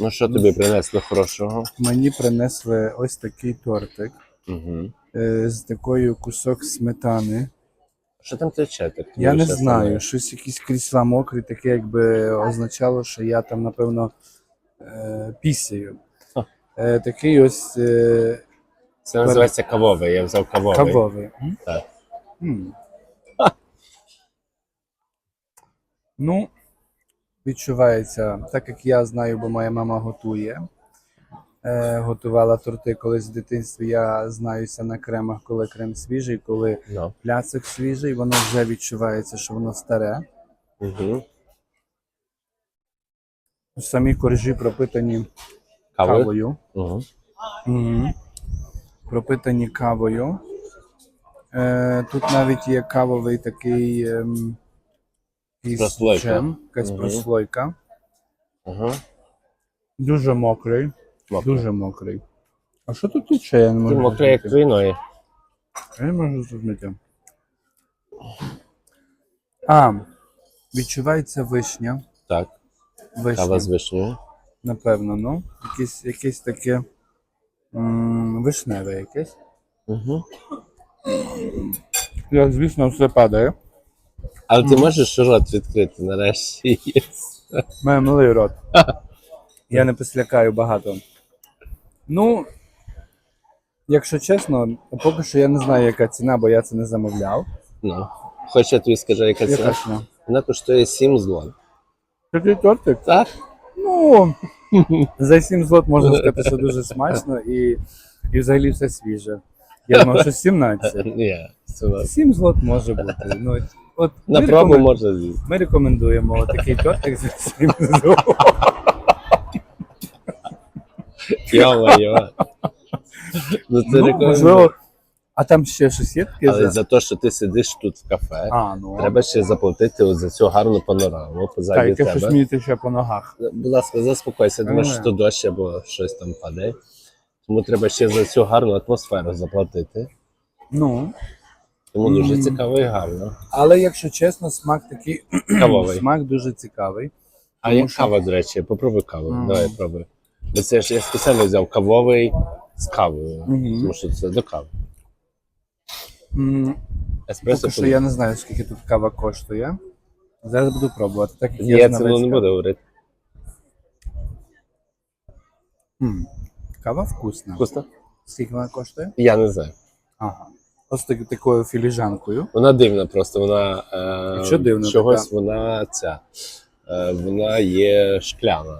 Ну що тобі принесли хорошого? Мені принесли ось такий тортик Угу. з такою кусок сметани. Що там тече? Так, Я не знаю, саме. щось якісь крісла мокрі, таке якби означало, що я там, напевно, е, пісяю. Е, такий ось е, Це називається кавовий. Я взяв кавовий. кавовий. М? Так. М. Ну, відчувається, так як я знаю, бо моя мама готує. Е, готувала торти колись в дитинстві. Я знаюся на кремах, коли крем свіжий, коли Ну. пляцок свіжий, воно вже відчувається, що воно старе. Угу. Самі коржі пропитані Кавою? кавою. Угу. Угу. Пропитані кавою. Е, тут навіть є кавовий такий ем, якийсь Прослойка. джем, якась Мгм. прослойка. Угу. Дуже мокрий. Дуже мокрий. А що тут тече? Я не можу мокрий як зрозуміти. вино. Я не можу зрозуміти. А, відчувається вишня. Так, Вишня, кава з вишнею. напевно, ну. Якесь, якесь таке м, вишневе якесь. Угу. Я, звісно, все падає. Але ти можеш рот відкрити нарешті. Має малий рот. Я не послякаю багато. Ну, якщо чесно, поки що я не знаю, яка ціна, бо я це не замовляв. Ну. Хоч я тобі скажу, яка ціна? ціна? Вона коштує 7 злот. Такий тортик? Так? Ну, за 7 злот можна сказати, що дуже смачно і, і взагалі все свіже. Я думав, що 17. Ні, це у нас. 7 злот може бути. Ну, от На рекомен- можна з'їсти. ми рекомендуємо такий тортик за 7 злот. Йо-моє. Ну, це Ну, можливо, а там ще щось є таке? Але за- те, що ти сидиш тут в кафе, А, ну. треба ще заплатити от за цю гарну панораму Так, позаді яке щось мені тече по ногах. Будь ласка, заспокойся, думаєш, що то дощ або щось там падає. Тому треба ще за цю гарну атмосферу заплатити. Ну, Тому дуже цікаво і гарно. але якщо чесно, смак такий Кавовий. смак дуже цікавий. А як що- кава, до речі, попробуй каву. Мгм. Давай пробуй. Бо це ж я спеціально взяв кавовий з кавою, Мгм. тому що це до кави. М, Еспресо Поки що я не знаю, скільки тут кава коштує. Зараз буду пробувати. Так як я я ціну не буду говорити. М, Кава вкусна. Вкусно? Скільки вона коштує? Я не знаю. Ага. Ось так, такою філіжанкою. Вона дивна просто, вона е, дивна чогось така? вона ця. Е, вона є шкляна.